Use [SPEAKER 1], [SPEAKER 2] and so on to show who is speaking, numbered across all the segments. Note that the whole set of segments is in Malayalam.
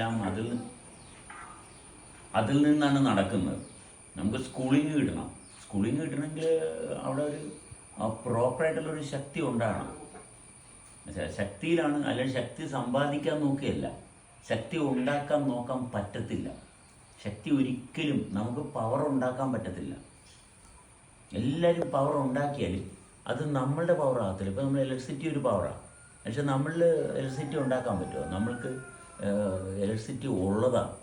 [SPEAKER 1] എല്ലാം അതിൽ അതിൽ നിന്നാണ് നടക്കുന്നത്. നമുക്ക് സ്കൂളിങ് കിട്ടണം. സ്കൂളിങ് കിട്ടണമെങ്കിൽ അവിടെ ഒരു പ്രോപ്പറായിട്ടുള്ളൊരു ശക്തി ഉണ്ടാകണം ശക്തിയിലാണ് അല്ലെങ്കിൽ ശക്തി സമ്പാദിക്കാൻ നോക്കിയല്ല ശക്തി ഉണ്ടാക്കാൻ നോക്കാൻ പറ്റത്തില്ല. ശക്തി ഒരിക്കലും നമുക്ക് പവർ ഉണ്ടാക്കാൻ പറ്റത്തില്ല. എല്ലാവരും പവർ ഉണ്ടാക്കിയാൽ അത് നമ്മളുടെ പവർ ആകത്തില്ല. ഇപ്പോൾ നമ്മൾ ഇലക്ട്രിസിറ്റി ഒരു പവറാണ് പക്ഷെ നമ്മളിൽ ഇലക്ട്രിസിറ്റി ഉണ്ടാക്കാൻ പറ്റുമോ? നമ്മൾക്ക് ഇലക്ട്രിസിറ്റി ഉള്ളതാണ്.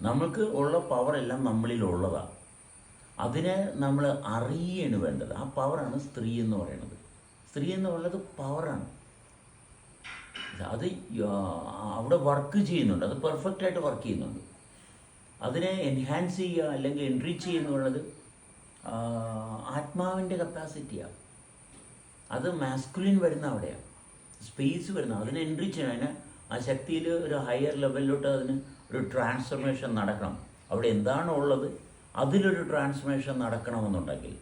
[SPEAKER 1] നമ്മൾക്ക് ഉള്ള പവർ എല്ലാം നമ്മളിൽ ഉള്ളതാണ്. അതിനെ നമ്മൾ അറിയാണ് വേണ്ടത്. ആ പവറാണ് സ്ത്രീ എന്ന് പറയുന്നത് സ്ത്രീ എന്ന് പറയുന്നത് പവറാണ് അത് അവിടെ വർക്ക് ചെയ്യുന്നുണ്ട്. അത് പെർഫെക്റ്റ് ആയിട്ട് വർക്ക് ചെയ്യുന്നുണ്ട്. അതിനെ എൻഹാൻസ് ചെയ്യുക അല്ലെങ്കിൽ എൻറിച്ച് ചെയ്യുക എന്നുള്ളത് ആത്മാവിന്റെ കപ്പാസിറ്റിയാണ് അത് മാസ്കുലിൻ വരുന്ന അവിടെയാണ്. സ്പേസ് വരുന്ന അതിനെ എൻറിച്ച് ചെയ്യണം അതിനെ ആ ശക്തിയിൽ ഒരു ഹയർ ലെവലിലോട്ട് അതിന് ഒരു ട്രാൻസ്ഫർമേഷൻ നടക്കണം. അവിടെ എന്താണോ ഉള്ളത് അതിലൊരു ട്രാൻസ്ഫർമേഷൻ നടക്കണമെന്നുണ്ടെങ്കിൽ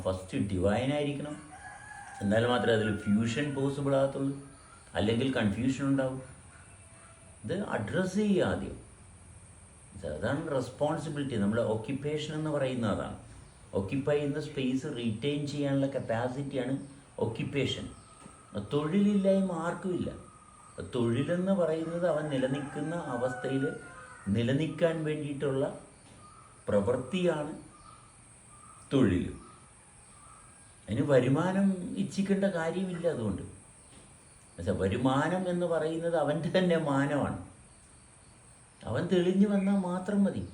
[SPEAKER 1] ഫസ്റ്റ് ഡിവൈൻ ആയിരിക്കണം. എന്നാൽ മാത്രമേ അതിൽ ഫ്യൂഷൻ പോസിബിൾ ആകത്തുള്ളൂ. അല്ലെങ്കിൽ കൺഫ്യൂഷൻ ഉണ്ടാവും. ഇത് അഡ്രസ്സ് ചെയ്യുക ആദ്യം. അതാണ് റെസ്പോൺസിബിലിറ്റി നമ്മൾ ഓക്യുപ്പേഷൻ എന്ന് പറയുന്ന അതാണ്. ഓക്യുപ്പൈ ചെയ്യുന്ന സ്പേസ് റീറ്റെയിൻ ചെയ്യാനുള്ള കപ്പാസിറ്റിയാണ് ഓക്യുപ്പേഷൻ തൊഴിലില്ലായ്മ ആർക്കുമില്ല തൊഴിലെന്ന് പറയുന്നത് അവൻ നിലനിൽക്കുന്ന അവസ്ഥയിൽ നിലനിൽക്കാൻ വേണ്ടിയിട്ടുള്ള പ്രവൃത്തിയാണ് തൊഴിൽ. അതിന് വരുമാനം ഇച്ഛിക്കേണ്ട കാര്യമില്ല അതുകൊണ്ട്. പക്ഷെ വരുമാനം എന്ന് പറയുന്നത് അവന്റെ തന്നെ മാനമാണ്. അവൻ തെളിഞ്ഞു വന്നാൽ മാത്രം മതി.